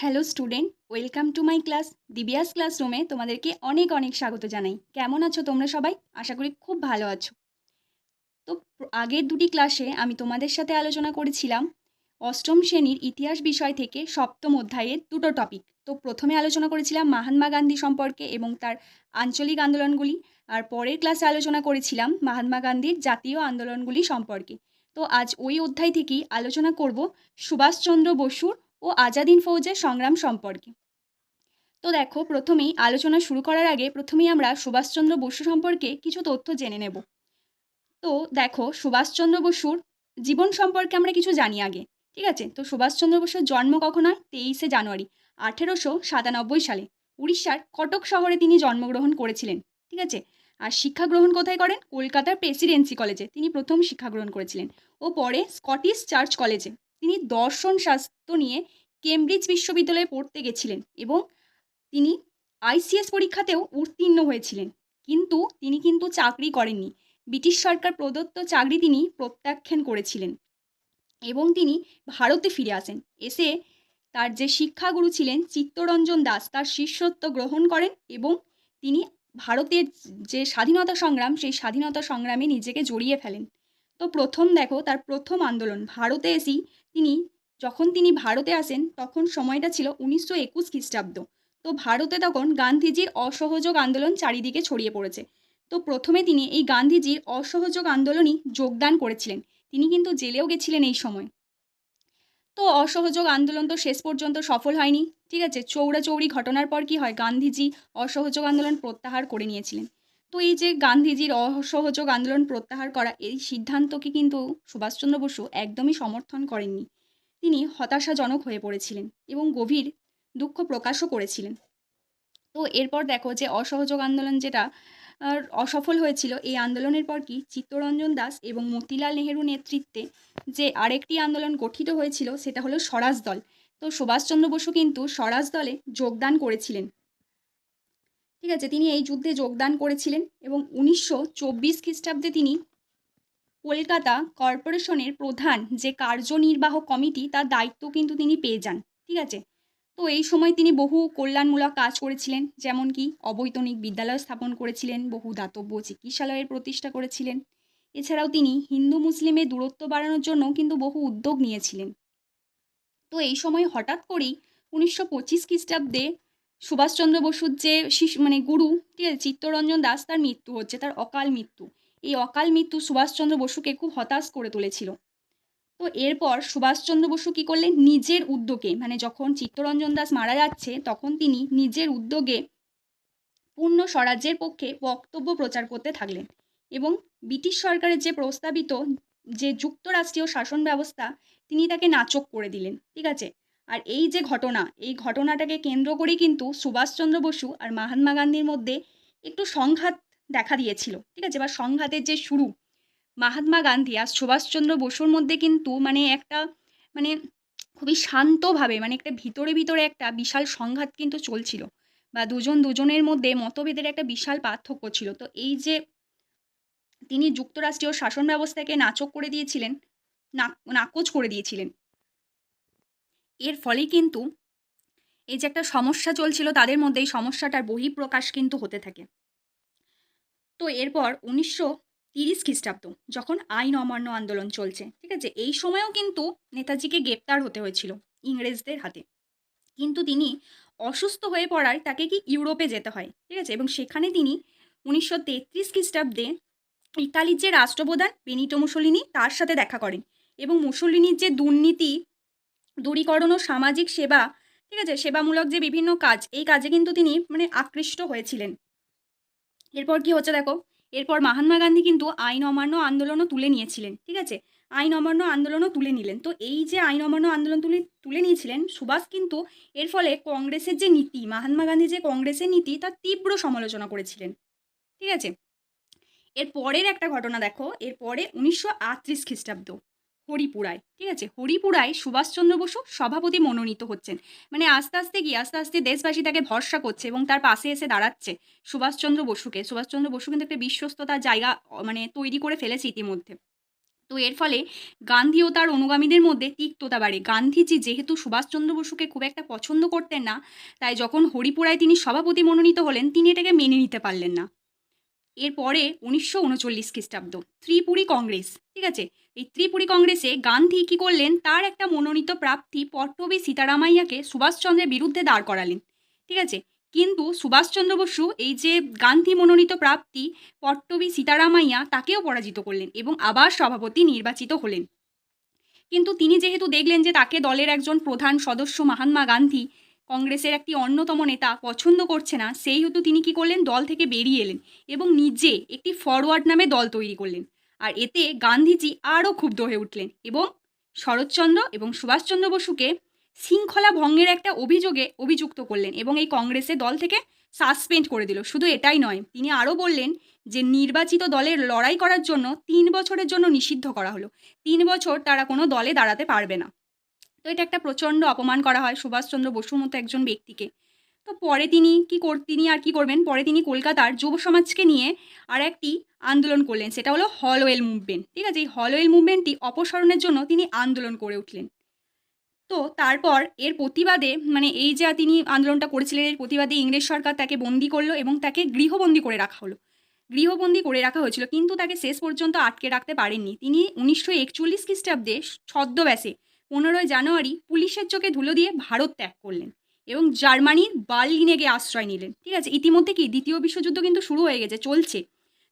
Hello student welcome to my class দিবিয়াস ক্লাসরুমে তোমাদেরকে অনেক অনেক স্বাগত জানাই। কেমন আছো তোমরা সবাই? আশা করি খুব ভালো আছো। তো আগের দুটি ক্লাসে আমি তোমাদের সাথে আলোচনা করেছিলাম অষ্টম শ্রেণির ইতিহাস বিষয় থেকে সপ্তম অধ্যায়ের দুটো টপিক তো প্রথমে আলোচনা করেছিলাম মহাত্মা গান্ধী সম্পর্কে এবং তার আঞ্চলিক আন্দোলনগুলি, আর পরের ক্লাসে আলোচনা করেছিলাম মহাত্মা গান্ধীর জাতীয় আন্দোলনগুলি সম্পর্কে। তো আজ ওই অধ্যায় থেকেই আলোচনা করব সুভাষচন্দ্র বসুর ও আজাদিন ফৌজের সংগ্রাম সম্পর্কে। তো দেখো, প্রথমেই আলোচনা শুরু করার আগে প্রথমেই আমরা সুভাষচন্দ্র বসু সম্পর্কে কিছু তথ্য জেনে নেব। তো দেখো, সুভাষচন্দ্র বসুর জীবন সম্পর্কে আমরা কিছু জানি আগে, ঠিক আছে? তো সুভাষচন্দ্র বসুর জন্ম কখন হয়? তেইশে জানুয়ারি, আঠেরোশো সাতানব্বই সালে। উড়িষ্যার কটক শহরে তিনি জন্মগ্রহণ করেছিলেন, ঠিক আছে? আর শিক্ষা গ্রহণ কোথায় করেন? কলকাতার প্রেসিডেন্সি কলেজে। তিনি প্রথম শিক্ষা গ্রহণ করেছিলেন। ও পরে স্কটিশ চার্চ কলেজে। তিনি দর্শন শাস্ত্র নিয়ে কেমব্রিজ বিশ্ববিদ্যালয়ে পড়তে গেছিলেন এবং তিনি আইসিএস পরীক্ষাতেও উত্তীর্ণ হয়েছিলেন। কিন্তু তিনি কিন্তু চাকরি করেননি। ব্রিটিশ সরকার প্রদত্ত চাকরি তিনি প্রত্যাখ্যান করেছিলেন এবং তিনি ভারতে ফিরে আসেন। এসে তার যে শিক্ষাগুরু ছিলেন চিত্তরঞ্জন দাস, তার শিষ্যত্ব গ্রহণ করেন এবং তিনি ভারতের যে স্বাধীনতা সংগ্রাম, সেই স্বাধীনতা সংগ্রামে নিজেকে জড়িয়ে ফেলেন। তো প্রথম দেখো, তার প্রথম আন্দোলন, ভারতে এসেই তিনি, যখন তিনি ভারতে আসেন, তখন সময়টা ছিল উনিশশো একুশ খ্রিস্টাব্দ। তো ভারতে তখন গান্ধীজির অসহযোগ আন্দোলন চারিদিকে ছড়িয়ে পড়েছে। তো প্রথমে তিনি এই গান্ধীজির অসহযোগ আন্দোলনই যোগদান করেছিলেন। তিনি কিন্তু জেলেও গেছিলেন এই সময়। তো অসহযোগ আন্দোলন তো শেষ পর্যন্ত সফল হয়নি, ঠিক আছে? চৌড়াচৌড়ি ঘটনার পর কি হয়? গান্ধীজি অসহযোগ আন্দোলন প্রত্যাহার করে নিয়েছিলেন। তো এই যে গান্ধীজির অসহযোগ আন্দোলন প্রত্যাহার করা, এই সিদ্ধান্তকে কিন্তু সুভাষচন্দ্র বসু একদমই সমর্থন করেননি। তিনি হতাশাজনক হয়ে পড়েছিলেন এবং গভীর দুঃখ প্রকাশও করেছিলেন। তো এরপর দেখো যে অসহযোগ আন্দোলন যেটা অসফল হয়েছিল, এই আন্দোলনের পর কি চিত্তরঞ্জন দাস এবং মতিলাল নেহেরু নেতৃত্বে যে আরেকটি আন্দোলন গঠিত হয়েছিল, সেটা হলো স্বরাজ দল। তো সুভাষচন্দ্র বসু কিন্তু স্বরাজ দলে যোগদান করেছিলেন। ঠিক আছে? তিনি এই যুদ্ধে যোগদান করেছিলেন এবং উনিশশো চব্বিশ খ্রিস্টাব্দে তিনি কলকাতা কর্পোরেশনের প্রধান যে কার্যনির্বাহ কমিটি, তার দায়িত্ব কিন্তু তিনি পেয়ে যান, ঠিক আছে? তো এই সময় তিনি বহু কল্যাণমূলক কাজ করেছিলেন, যেমন কি অবৈতনিক বিদ্যালয় স্থাপন করেছিলেন, বহু দাতব্য চিকিৎসালয়ের প্রতিষ্ঠা করেছিলেন। এছাড়াও তিনি হিন্দু মুসলিমের দূরত্ব বাড়ানোর জন্য কিন্তু বহু উদ্যোগ নিয়েছিলেন। তো এই সময় হঠাৎ করেই উনিশশো পঁচিশ খ্রিস্টাব্দে সুভাষচন্দ্র বসুর যে শিশু মানে গুরু, ঠিক আছে, চিত্তরঞ্জন দাস তার মৃত্যু হচ্ছে, তার অকাল মৃত্যু। এই অকাল মৃত্যু সুভাষচন্দ্র বসুকে খুব হতাশ করে তুলেছিল। তো এরপর সুভাষচন্দ্র বসু কী করলেন? নিজের উদ্যোগে মানে যখন চিত্তরঞ্জন দাস মারা যাচ্ছে, তখন তিনি নিজের উদ্যোগে পূর্ণ স্বরাজ্যের পক্ষে বক্তব্য প্রচার করতে থাকলেন। এবং ব্রিটিশ সরকারের যে প্রস্তাবিত যে যুক্তরাষ্ট্রীয় শাসন ব্যবস্থা, তিনি তাকে নাচক করে দিলেন, ঠিক আছে? আর এই যে ঘটনা, এই ঘটনাটাকে কেন্দ্র করেই কিন্তু সুভাষচন্দ্র বসু আর মহাত্মা গান্ধীর মধ্যে একটু সংঘাত দেখা দিয়েছিল, ঠিক আছে? বা সংঘাতের যে শুরু, মহাত্মা গান্ধী আর সুভাষচন্দ্র বসুর মধ্যে কিন্তু মানে একটা মানে খুবই শান্তভাবে মানে একটা ভিতরে ভিতরে একটা বিশাল সংঘাত কিন্তু চলছিল বা দুজন দুজনের মধ্যে মতভেদের একটা বিশাল পার্থক্য ছিল। তো এই যে তিনি যুক্তরাষ্ট্রীয় শাসন ব্যবস্থাকে নাচক করে দিয়েছিলেন, নাক- নাকচ করে দিয়েছিলেন এর ফলে কিন্তু এই যে একটা সমস্যা চলছিল, তাদের মধ্যে এই সমস্যাটার বহিঃপ্রকাশ কিন্তু হতে থাকে। তো এরপর উনিশশো তিরিশ খ্রিস্টাব্দ, যখন আইন অমান্য আন্দোলন চলছে, ঠিক আছে? এই সময়ও কিন্তু নেতাজিকে গ্রেপ্তার হতে হয়েছিল ইংরেজদের হাতে। কিন্তু তিনি অসুস্থ হয়ে পড়ায় তাকে কি ইউরোপে যেতে হয়, ঠিক আছে? এবং সেখানে তিনি উনিশশো তেত্রিশ খ্রিস্টাব্দে ইতালির যে রাষ্ট্রপ্রধান বেনিটো মুসোলিনি, তার সাথে দেখা করেন। এবং মুসোলিনির যে দুর্নীতি দূরীকরণ ও সামাজিক সেবা, ঠিক আছে? সেবামূলক যে বিভিন্ন কাজ, এই কাজে কিন্তু তিনি মানে আকৃষ্ট হয়েছিলেন। এরপর কি হচ্ছে দেখো? এরপর মহাত্মা গান্ধী কিন্তু আইন অমান্য আন্দোলনও তুলে নিয়েছিলেন, ঠিক আছে? আইন অমান্য আন্দোলনও তুলে নিলেন। তো এই যে আইন অমান্য আন্দোলন তুলে তুলে নিয়েছিলেন, সুভাষ কিন্তু এর ফলে কংগ্রেসের যে নীতি, মহাত্মা গান্ধী যে কংগ্রেসের নীতি তার তীব্র সমালোচনা করেছিলেন, ঠিক আছে? এর পরের একটা ঘটনা দেখো এরপরে উনিশশো আটত্রিশ খ্রিস্টাব্দ। হরিপুরায়, ঠিক আছে? হরিপুরায় সুভাষচন্দ্র বসু সভাপতি মনোনীত হচ্ছেন। মানে আস্তে আস্তে কি? আস্তে আস্তে দেশবাসী তাকে ভরসা করছে এবং তার পাশে এসে দাঁড়াচ্ছে সুভাষচন্দ্র বসুকে। সুভাষচন্দ্র বসু কিন্তু একটা বিশ্বস্ততার জায়গা মানে তৈরি করে ফেলেছে ইতিমধ্যে। তো এর ফলে গান্ধী ও তার অনুগামীদের মধ্যে তিক্ততা বাড়ে। গান্ধীজি যেহেতু সুভাষচন্দ্র বসুকে খুব একটা পছন্দ করতেন না, তাই যখন হরিপুরায় তিনি সভাপতি মনোনীত হলেন, তিনি এটাকে মেনে নিতে পারলেন না। এরপরে উনিশশো উনচল্লিশ খ্রিস্টাব্দ, ত্রিপুরী কংগ্রেস, ঠিক আছে? এই ত্রিপুরী কংগ্রেসে গান্ধী কী করলেন? তার একটা মনোনীত প্রাপ্তি পট্টবী সীতারামাইয়াকে সুভাষচন্দ্রের বিরুদ্ধে দাঁড় করালেন, ঠিক আছে? কিন্তু সুভাষচন্দ্র বসু এই যে গান্ধী মনোনীত প্রাপ্তি পট্টবী সীতারামাইয়া তাকেও পরাজিত করলেন এবং আবার সভাপতি নির্বাচিত হলেন। কিন্তু তিনি যেহেতু দেখলেন যে তাকে দলের একজন প্রধান সদস্য মহাত্মা গান্ধী কংগ্রেসের একটি অন্যতম নেতা পছন্দ করছে না, সেই হেতু তিনি কি করলেন? দল থেকে বেরিয়ে এলেন এবং নিজে একটি ফরওয়ার্ড নামে দল তৈরি করলেন। আর এতে গান্ধীজি আরও ক্ষুব্ধ হয়ে উঠলেন এবং শরৎচন্দ্র এবং সুভাষচন্দ্র বসুকে শৃঙ্খলা ভঙ্গের একটা অভিযোগে অভিযুক্ত করলেন এবং এই কংগ্রেসের দল থেকে সাসপেন্ড করে দিল। শুধু এটাই নয়, তিনি আরও বললেন যে নির্বাচিত দলের লড়াই করার জন্য তিন বছরের জন্য নিষিদ্ধ করা হলো। তিন বছর তারা কোনো দলে দাঁড়াতে পারবে না। তো এটা একটা প্রচণ্ড অপমান করা হয় সুভাষচন্দ্র বসুর মতো একজন ব্যক্তিকে। তো পরে তিনি কি কর, তিনি আর কি করবেন? পরে তিনি কলকাতার যুব সমাজকে নিয়ে আর একটি আন্দোলন করলেন, সেটা হলো হলওয়েল মুভমেন্ট। ঠিক আছে, এই হলওয়েল মুভমেন্টটি অপসারণের জন্য তিনি আন্দোলন করে উঠলেন। তো তারপর এর প্রতিবাদে মানে এই যে তিনি আন্দোলনটা করেছিলেন, এর প্রতিবাদে ইংরেজ সরকার তাকে বন্দি করল এবং তাকে গৃহবন্দী করে রাখা হলো। গৃহবন্দী করে রাখা হয়েছিল, কিন্তু তাকে শেষ পর্যন্ত আটকে রাখতে পারেননি। তিনি উনিশশো একচল্লিশ খ্রিস্টাব্দে ছদ্মবেশে পনেরোই জানুয়ারি পুলিশের চোখে ধুলো দিয়ে ভারত ত্যাগ করলেন এবং জার্মানির বার্লিনে গিয়ে আশ্রয় নিলেন। ঠিক আছে, ইতিমধ্যে কি দ্বিতীয় বিশ্বযুদ্ধ কিন্তু শুরু হয়ে গেছে, চলছে।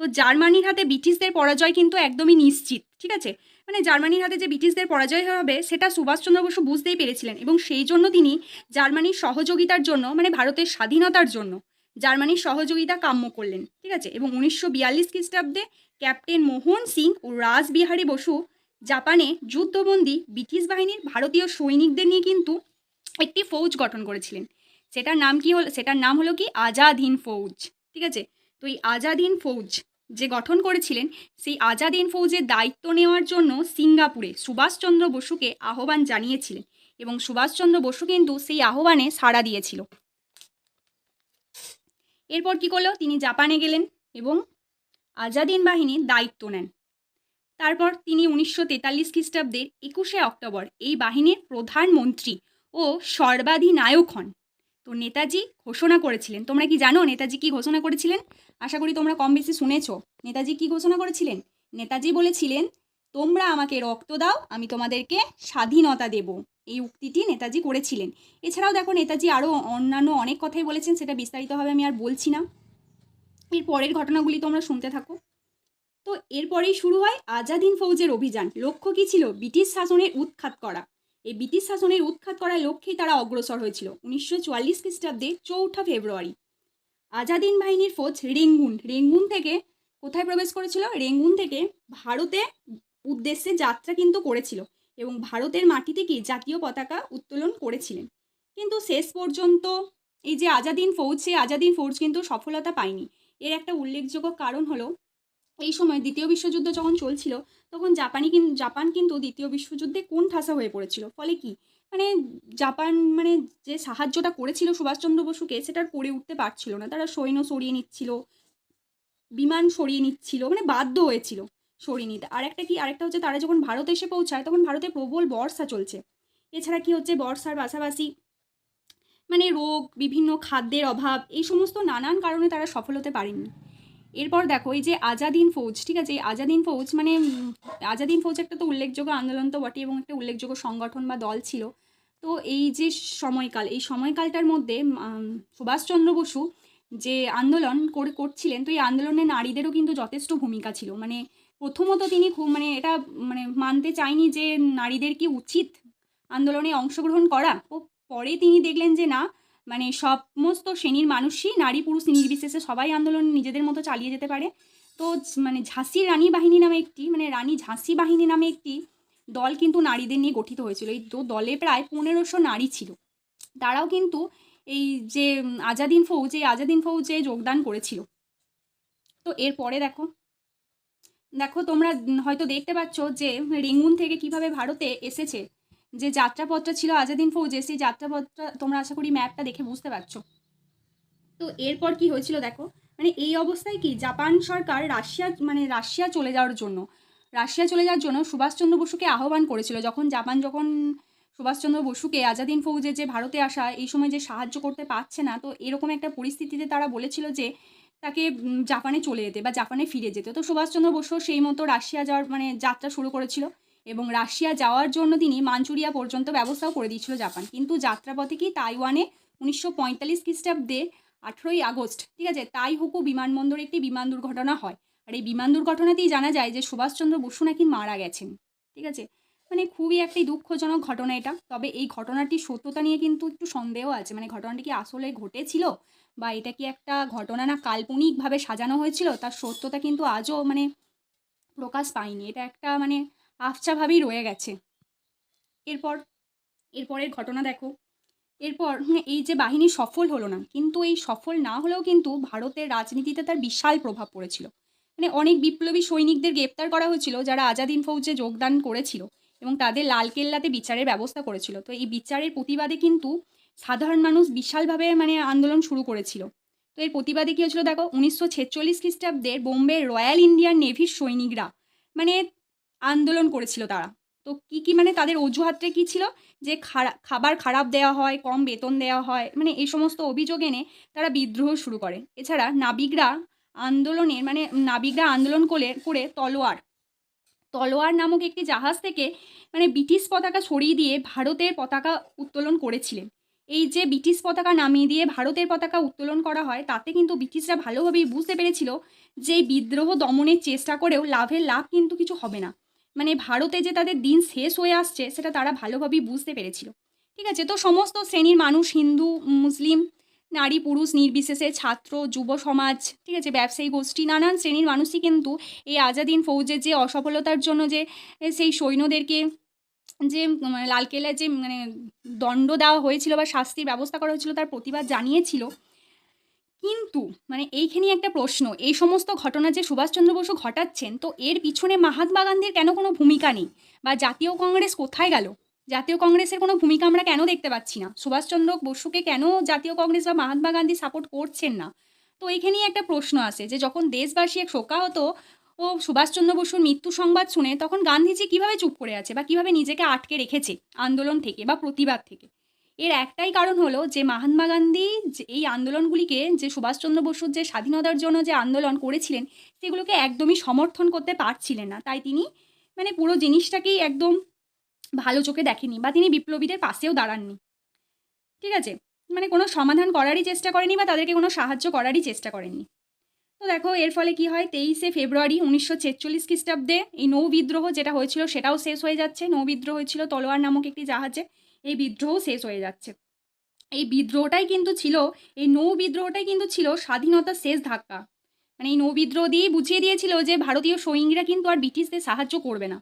তো জার্মানির হাতে ব্রিটিশদের পরাজয় কিন্তু একদমই নিশ্চিত, ঠিক আছে? মানে জার্মানির হাতে যে ব্রিটিশদের পরাজয় হবে, সেটা সুভাষচন্দ্র বসু বুঝতেই পেরেছিলেন এবং সেই জন্য তিনি জার্মানির সহযোগিতার জন্য মানে ভারতের স্বাধীনতার জন্য জার্মানির সহযোগিতা কাম্য করলেন, ঠিক আছে? এবং উনিশশো বিয়াল্লিশ খ্রিস্টাব্দে ক্যাপ্টেন মোহন সিং ও রাসবিহারী বসু জাপানে যুদ্ধবন্দী ব্রিটিশ বাহিনীর ভারতীয় সৈনিকদের নিয়ে কিন্তু একটি ফৌজ গঠন করেছিলেন। সেটার নাম কি হল সেটার নাম হলো কি? আজাদ হিন্দ ফৌজ। ঠিক আছে? তো এই আজাদ হিন্দ ফৌজ যে গঠন করেছিলেন, সেই আজাদ হিন্দ ফৌজের দায়িত্ব নেওয়ার জন্য সিঙ্গাপুরে সুভাষচন্দ্র বসুকে আহ্বান জানিয়েছিলেন এবং সুভাষচন্দ্র বসু কিন্তু সেই আহ্বানে সাড়া দিয়েছিল। এরপর কি করল? তিনি জাপানে গেলেন এবং আজাদিন বাহিনীর দায়িত্ব নেন। তারপর তিনি উনিশশো তেতাল্লিশ খ্রিস্টাব্দের একুশে অক্টোবর এই বাহিনীর প্রধানমন্ত্রী ও সর্বাধিনায়ক হন। তো নেতাজি ঘোষণা করেছিলেন। তোমরা কি জানো নেতাজি কি ঘোষণা করেছিলেন? আশা করি তোমরা কম বেশি শুনেছো। নেতাজি কি ঘোষণা করেছিলেন? নেতাজি বলেছিলেন, তোমরা আমাকে রক্ত দাও, আমি তোমাদেরকে স্বাধীনতা দেব। এই উক্তিটি নেতাজি করেছিলেন। এছাড়াও দেখো নেতাজি আরও অন্যান্য অনেক কথাই বলেছেন, সেটা বিস্তারিতভাবে আমি আর বলছি না। এর পরের ঘটনাগুলি তোমরা শুনতে থাকো। তো এরপরেই শুরু হয় আজাদিন ফৌজের অভিযান। লক্ষ্য কী ছিল? ব্রিটিশ শাসনের উৎখাত করা। এই ব্রিটিশ শাসনের উৎখাত করার লক্ষ্যেই তারা অগ্রসর হয়েছিল, উনিশশো চুয়াল্লিশ খ্রিস্টাব্দে চৌঠা ফেব্রুয়ারি। আজাদিন বাহিনীর ফৌজ রেঙ্গুন। রেঙ্গুন থেকে কোথায় প্রবেশ করেছিল? রেঙ্গুন থেকে ভারতে উদ্দেশ্যে যাত্রা কিন্তু করেছিল এবং ভারতের মাটি থেকে জাতীয় পতাকা উত্তোলন করেছিলেন। কিন্তু শেষ পর্যন্ত এই যে আজাদিন ফৌজ, সেই আজাদিন ফৌজ কিন্তু সফলতা পায়নি। এর একটা উল্লেখযোগ্য কারণ হলো এই সময় দ্বিতীয় বিশ্বযুদ্ধ যখন চলছিল, তখন জাপানি জাপান কিন্তু দ্বিতীয় বিশ্বযুদ্ধে কোন ঠাসা হয়ে পড়েছিল? ফলে কি? মানে জাপান মানে যে সাহায্যটা করেছিল সুভাষচন্দ্র বসুকে, সেটা করে উঠতে পারছিল না। তারা সৈন্য সরিয়ে নিচ্ছিল, বিমান সরিয়ে নিচ্ছিল মানে বাধ্য হয়েছিল সরিয়ে নিতে। আর একটা কি? আরেকটা হচ্ছে তারা যখন ভারতে এসে পৌঁছায়, তখন ভারতে প্রবল বর্ষা চলছে। এছাড়া কি হচ্ছে? বর্ষার পাশাপাশি মানে রোগ, বিভিন্ন খাদ্যের অভাব, এই সমস্ত নানান কারণে তারা সফল হতে পারেননি। এরপর দেখো, এই যে আজাদিন ফৌজ, ঠিক আছে? এই আজাদিন ফৌজ মানে আজাদিন ফৌজ একটা তো উল্লেখযোগ্য আন্দোলন তো বটে এবং একটা উল্লেখযোগ্য সংগঠন বা দল ছিল। তো এই যে সময়কাল, এই সময়কালটার মধ্যে সুভাষচন্দ্র বসু যে আন্দোলন করে, করছিলেন, তো এই আন্দোলনে নারীদেরও কিন্তু যথেষ্ট ভূমিকা ছিল। মানে প্রথমত তিনি খুব মানে এটা মানে মানতে চাইনি যে নারীদের কি উচিত আন্দোলনে অংশগ্রহণ করা। ও পরে তিনি দেখলেন যে না মানে সমস্ত শ্রেণির মানুষই নারী, পুরুষ নির্বিশেষে সবাই আন্দোলন নিজেদের মতো চালিয়ে যেতে পারে। তো মানে ঝাঁসির রানী বাহিনী নামে একটি মানে রানী ঝাঁসি বাহিনী নামে একটি দল কিন্তু নারীদের নিয়ে গঠিত হয়েছিল। এই তো দলে প্রায় পনেরোশো নারী ছিল। তারাও কিন্তু এই যে আজাদিন ফৌজ, এই আজাদিন ফৌজে যোগদান করেছিল। তো এরপরে দেখো দেখো তোমরা হয়তো দেখতে পাচ্ছ যে রেঙ্গুন থেকে কীভাবে ভারতে এসেছে। যে যাত্রাপথটা ছিল আজাদিন ফৌজে সেই যাত্রাপথটা তোমরা আশা করি ম্যাপটা দেখে বুঝতে পারছ। তো এরপর কি হয়েছিল দেখো মানে এই অবস্থায় কি জাপান সরকার রাশিয়া মানে রাশিয়া চলে যাওয়ার জন্য, রাশিয়া চলে যাওয়ার জন্য সুভাষচন্দ্র বসুকে আহ্বান করেছিল। যখন জাপান যখন সুভাষচন্দ্র বসুকে আজাদিন ফৌজে যে ভারতে আসা, এই সময় যে সাহায্য করতে পারছে না, তো এরকম একটা পরিস্থিতিতে তারা বলেছিল যে তাকে জাপানে চলে যেতে বা জাপানে ফিরে যেতে। তো সুভাষচন্দ্র বসু সেই মতো রাশিয়া যাওয়ার মানে যাত্রা শুরু করেছিল। এবং রাশিয়া যাওয়ার জন্য তিনি মাঞ্চুরিয়া পর্যন্ত ব্যবস্থাও করে দিয়েছিল জাপান। কিন্তু যাত্রাপথে কি তাইওয়ানে উনিশশো পঁয়তাল্লিশ খ্রিস্টাব্দে আঠেরোই আগস্ট, ঠিক আছে তাই হুকু বিমানবন্দরে একটি বিমান দুর্ঘটনা হয়। আর এই বিমান দুর্ঘটনাতেই জানা যায় যে সুভাষচন্দ্র বসু নাকি মারা গেছেন, ঠিক আছে? মানে খুবই একটি দুঃখজনক ঘটনা এটা। তবে এই ঘটনাটির সত্যতা নিয়ে কিন্তু একটু সন্দেহ আছে। মানে ঘটনাটি কি আসলে ঘটেছিল বা এটা কি একটা ঘটনা না কাল্পনিকভাবে সাজানো হয়েছিল? তার সত্যতা কিন্তু আজও মানে প্রকাশ পায়নি। এটা একটা মানে আফচাভাবেই রয়ে গেছে। এরপর, এরপরের ঘটনা দেখো। এরপর এই যে বাহিনী সফল হলো না, কিন্তু এই সফল না হলেও কিন্তু ভারতের রাজনীতিতে তার বিশাল প্রভাব পড়েছিল। মানে অনেক বিপ্লবী সৈনিকদের গ্রেপ্তার করা হয়েছিল, যারা আজাদিন ফৌজে যোগদান করেছিল এবং তাদের লালকেল্লাতে বিচারের ব্যবস্থা করেছিল। তো এই বিচারের প্রতিবাদে কিন্তু সাধারণ মানুষ বিশালভাবে মানে আন্দোলন শুরু করেছিল। তো এর প্রতিবাদে কী হয়েছিল দেখো, উনিশশো ছেচল্লিশ খ্রিস্টাব্দের বোম্বে রয়্যাল ইন্ডিয়ান নেভির সৈনিকরা মানে আন্দোলন করেছিল তারা। তো কি কি মানে তাদের অজুহাতটা কী ছিল? যে খাবার খারাপ দেওয়া হয়, কম বেতন দেওয়া হয় মানে এই সমস্ত অভিযোগ এনে তারা বিদ্রোহ শুরু করে। এছাড়া নাবিকরা আন্দোলনের মানে নাবিকরা আন্দোলন করে করে তলোয়ার। তলোয়ার নামক একটি জাহাজ থেকে মানে ব্রিটিশ পতাকা সরিয়ে দিয়ে ভারতের পতাকা উত্তোলন করেছিলেন। এই যে ব্রিটিশ পতাকা নামিয়ে দিয়ে ভারতের পতাকা উত্তোলন করা হয়, তাতে কিন্তু ব্রিটিশরা ভালোভাবেই বুঝতে পেরেছিল যে বিদ্রোহ দমনের চেষ্টা করেও লাভের লাভ কিন্তু কিছু হবে না। মানে ভারতে যে তাদের দিন শেষ হয়ে আসছে, সেটা তারা ভালোভাবেই বুঝতে পেরেছিল। ঠিক আছে? তো সমস্ত শ্রেণির মানুষ, হিন্দু, মুসলিম, নারী, পুরুষ, নির্বিশেষে ছাত্র, যুব সমাজ, ঠিক আছে? ব্যবসায়ী গোষ্ঠী, নানান শ্রেণির মানুষই কিন্তু এই আজাদিন ফৌজের যে অসফলতার জন্য যে, সেই সৈন্যদেরকে যে মানে লালকেল্লায় যে মানে দণ্ড দেওয়া হয়েছিল বা শাস্তির ব্যবস্থা করা হয়েছিল, তার প্রতিবাদ জানিয়েছিল। কিন্তু মানে এইখানেই একটা প্রশ্ন, এই সমস্ত ঘটনা যে সুভাষচন্দ্র বসু ঘটাচ্ছেন, তো এর পিছনে মহাত্মা গান্ধীর কেন কোনো ভূমিকা নেই? বা জাতীয় কংগ্রেস কোথায় গেল? জাতীয় কংগ্রেসের কোনো ভূমিকা আমরা কেন দেখতে পাচ্ছি না? সুভাষচন্দ্র বসুকে কেন জাতীয় কংগ্রেস বা মহাত্মা গান্ধী সাপোর্ট করছেন না? তো এইখানেই একটা প্রশ্ন আসে যে যখন দেশবাসী এক শোকাহত ও সুভাষচন্দ্র বসুর মৃত্যু সংবাদ শুনে, তখন গান্ধীজি কীভাবে চুপ করে আছে বা কীভাবে নিজেকে আটকে রেখেছে আন্দোলন থেকে বা প্রতিবাদ থেকে? এর একটাই কারণ হলো যে মহাত্মা গান্ধী যে এই আন্দোলনগুলিকে যে সুভাষচন্দ্র বসুর যে স্বাধীনতার জন্য যে আন্দোলন করেছিলেন, সেগুলোকে একদমই সমর্থন করতে পারছিলেন না। তাই তিনি মানে পুরো জিনিসটাকেই একদম ভালো চোখে দেখেনি বা তিনি বিপ্লবীদের পাশেও দাঁড়াননি। ঠিক আছে? মানে কোনো সমাধান করারই চেষ্টা করেনি বা তাদেরকে কোনো সাহায্য করারই চেষ্টা করেননি। তো দেখো, এর ফলে কি হয়? তেইশে ফেব্রুয়ারি উনিশশো ছেচল্লিশ খ্রিস্টাব্দে এই নৌ বিদ্রোহ যেটা হয়েছিল, সেটাও শেষ হয়ে যাচ্ছে। নৌ বিদ্রোহ হয়েছিল তলোয়ার নামক একটি জাহাজে। এই বিদ্রোহ শেষ হয়ে যাচ্ছে। এই বিদ্রোহটাই কিন্তু ছিল, এই নৌ বিদ্রোহটাই কিন্তু ছিল স্বাধীনতার শেষ ধাক্কা। মানে এই নৌ বিদ্রোহ দিয়েই বুঝিয়ে দিয়েছিল যে ভারতীয় সৈনিকরা কিন্তু আর ব্রিটিশদের সাহায্য করবে না।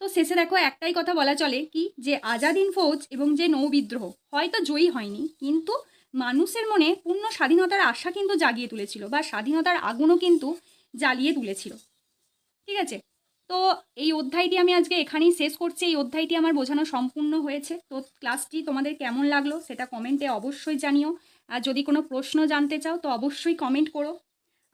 তো শেষে দেখো একটাই কথা বলা চলে কি, যে আজাদিন ফৌজ এবং যে নৌ বিদ্রোহ, হয়তো জয়ী হয়নি, কিন্তু মানুষের মনে পূর্ণ স্বাধীনতার আশা কিন্তু জাগিয়ে তুলেছিল বা স্বাধীনতার আগুনও কিন্তু জ্বালিয়ে তুলেছিল। ঠিক আছে? তো এই অধ্যায়টি আমি আজকে এখানেই শেষ করছি। এই অধ্যায়টি আমার বোঝানো সম্পূর্ণ হয়েছে। তো ক্লাসটি তোমাদের কেমন লাগল সেটা কমেন্টে অবশ্যই জানিও। আর যদি কোনো প্রশ্ন জানতে চাও তো অবশ্যই কমেন্ট করো।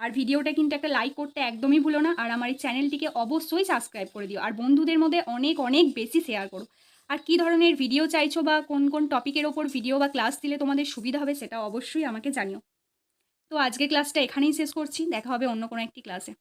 আর ভিডিওটা কিন্তু একটা লাইক করতে একদমই ভুলো না। আর আমার এই চ্যানেলটিকে অবশ্যই সাবস্ক্রাইব করে দিও। আর বন্ধুদের মধ্যে অনেক অনেক বেশি শেয়ার করো। আর কী ধরনের ভিডিও চাইছো বা কোন কোন টপিকের ওপর ভিডিও বা ক্লাস দিলে তোমাদের সুবিধা হবে সেটা অবশ্যই আমাকে জানিও। তো আজকে ক্লাসটা এখানেই শেষ করছি। দেখা হবে অন্য কোনো একটি ক্লাসে